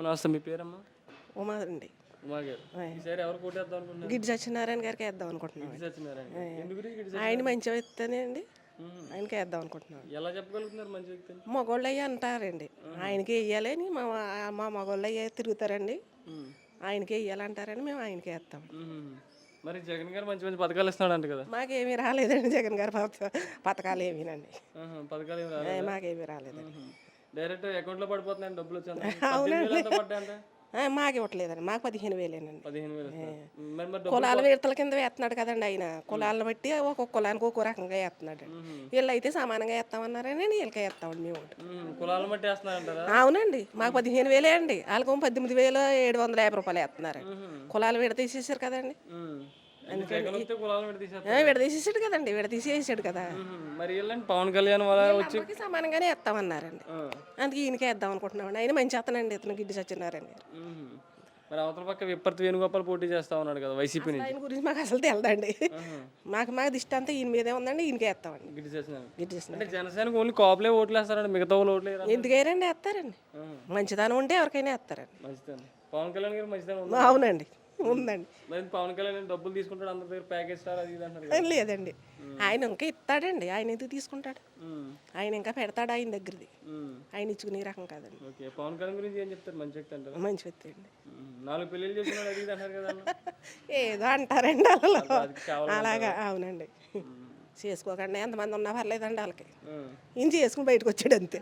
అమ్మ నమస్తే మీ పేరమ్మా? ఉమా అండి. ఉమా గారు. ఈసారి ఎవరు కోటేద్దాం అనుకుంటున్నారు? గిడ్డి సత్యనారాయణ గారికి వేద్దాం అనుకుంటున్నాం గిడ్డి సత్యనారాయణ ఎందుకు గిడ్డి ఆయన మంచిగా ఇస్తేనే అండి. ఆయనకి వేద్దాం అనుకుంటున్నాం. ఎలా చెప్పగలుగుతున్నారు మంచి వ్యక్తిని? మగోళ్ళు అయ్యి అంటారండి. ఆయనకి వెయ్యాలని మా మా మగోళ్ళు అయ్యే తిరుగుతారండి. ఆయనకి వెయ్యాలంటారని మేము ఆయనకి వేస్తాం. మరి జగన్ గారు మంచి మంచి పథకాలు ఇస్తున్నాడు అంట కదా. మాకేమీ రాలేదండి జగన్ గారి పథ- పథకాలు ఏమీనండి. ఆహా, పథకాలు ఏమి రాలేదు? మాకేమీ రాలేదండి. డైరెక్ట్ అకౌంట్లో పడిపోతున్నాయి డబ్బులు ఆ, మాకు ఇవ్వట్లేదండి. మాకు పదిహేను వేలేనండి. కులాల విడతల కింద వేస్తున్నాడు కదండి ఆయన. కులాలను బట్టి ఒక్కొక్క కులానికి ఒక్కో రకంగా వేస్తున్నాడు వీళ్ళు అయితే సమానంగా వేస్తామన్నారని వీళ్ళకి వేస్తామండి మేము. కులాలను బట్టి అవునండి. మాకు పదిహేను వేలే అండి. వాళ్ళకి పద్దెనిమిది వేలు ఏడు వందల యాభై రూపాయలు వేస్తున్నారు కులాలు విడతీసేసారు కదండి. విడదీసేసాడు కదండి విడదీసేసాడు కదా. మరి పవన్ కళ్యాణ్ వాళ్ళ వచ్చి సమానంగానే వేస్తామన్నారండి. అందుకే ఈయనకే వేద్దాం అనుకుంటున్నామండి. ఆయన మంచి అతనండి ఇతను గిడ్డి సత్యనారాయణ గారు. మరి అవతల పక్క విప్పర్తి వేణుగోపాల్ పోటీ చేస్తా ఉన్నాడు కదా వైసీపీ నుంచి. ఆయన గురించి మాకు అసలు తెలదండి. మాకు మాకు దిష్టి అంతా ఈయన మీదే ఉందండి ఈయనకే వేస్తామండి. చేసిన గిడ్డి అంటే జనసేనకు ఓన్లీ కాపులే ఓట్లు వేస్తారండి మిగతా వాళ్ళు ఓట్లు ఎందుకైనా వేస్తారండి. మంచిదనం ఉంటే ఎవరికైనా వేస్తారండి. మంచిదని పవన్ కళ్యాణ్ గారు మంచిదని అవునండి. ఉందండి. మరి పవన్ కళ్యాణ్ డబ్బులు తీసుకుంటాడు అందరి దగ్గర ప్యాకేజ్ స్టార్ అది ఇది అంటారు లేదండి. ఆయన ఇంకా ఇస్తాడండి. ఆయన ఎందుకు తీసుకుంటాడు. ఆయన ఇంకా పెడతాడు ఆయన దగ్గరది. ఆయన ఇచ్చుకునే రకం కాదండి. ఓకే పవన్ కళ్యాణ్ గురించి ఏం చెప్తారు? మంచి వ్యక్తి అంటారు? మంచి వ్యక్తి అండి. నాలుగు పెళ్ళిళ్ళు చేస్తున్నాడు అది ఇది అంటారు కదా. ఏదో అంటారండి కావాలి అలాగా అవునండి. చేసుకోకండి. ఎంతమంది ఉన్నా పర్లేదండి వాళ్ళకి. ఈయన చేసుకుని బయటకు వచ్చాడు అంతే.